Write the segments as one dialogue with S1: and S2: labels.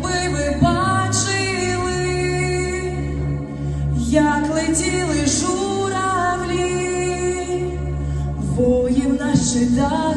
S1: Якби ви бачили, як летіли журавлі, воїв на щитах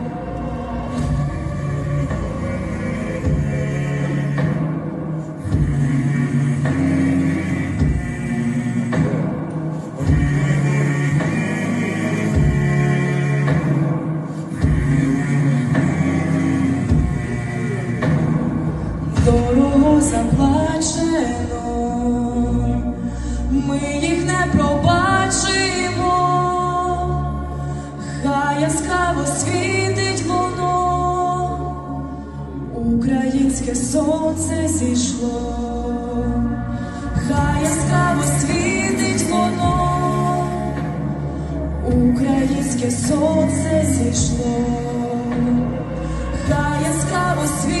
S1: Дорого заплачено, ми їх не пробачимо, хай яскраво світить воно, українське сонце зійшло, хай яскраво світить воно, українське сонце зійшло. Хай яскраво світить